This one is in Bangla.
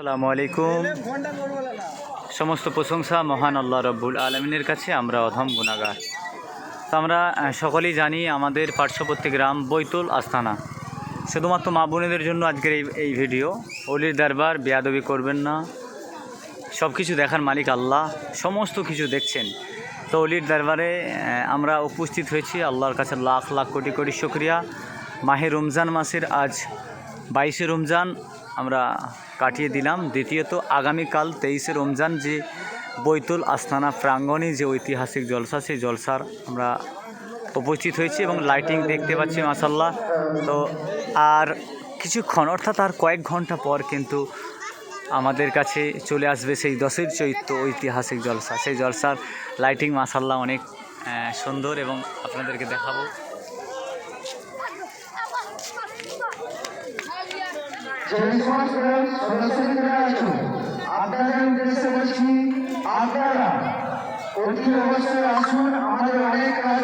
আসসালামু আলাইকুম। সমস্ত প্রশংসা মহান আল্লাহ রব্বুল আলমিনের কাছে, আমরা অধম গুণাগার তো আমরা সকলেই জানি আমাদের পার্শ্ববর্তী গ্রাম বৈতুল আস্তানা। শুধুমাত্র মা বোনেদের জন্য আজকের এই এই ভিডিও। অলির দরবার বেয়াদবি করবেন না। সব কিছু দেখার মালিক আল্লাহ, সমস্ত কিছু দেখছেন। তো অলির দরবারে আমরা উপস্থিত হয়েছি। আল্লাহর কাছে লাখ লাখ কোটি কোটি শুক্রিয়া। মাহে রমজান মাসের আজ বাইশে রমজান আমরা কাটিয়ে দিলাম। দ্বিতীয়ত, আগামীকাল তেইশে রমজান যে বৈতুল আস্তানা প্রাঙ্গণে যে ঐতিহাসিক জলসা, সেই জলসার আমরা উপস্থিত হয়েছি এবং লাইটিং দেখতে পাচ্ছি মাসাল্লাহ তো আর কিছুক্ষণ, অর্থাৎ আর কয়েক ঘণ্টা পর কিন্তু আমাদের কাছে চলে আসবে সেই দশের চৈত্র ঐতিহাসিক জলসা। সেই জলসার লাইটিং মাসাল্লাহ অনেক সুন্দর এবং আপনাদেরকে দেখাবো। আপনাদের উদ্দেশ্যে বলছি আপনারা অতি অবশ্যই আসুন আমাদের অনেক কাজ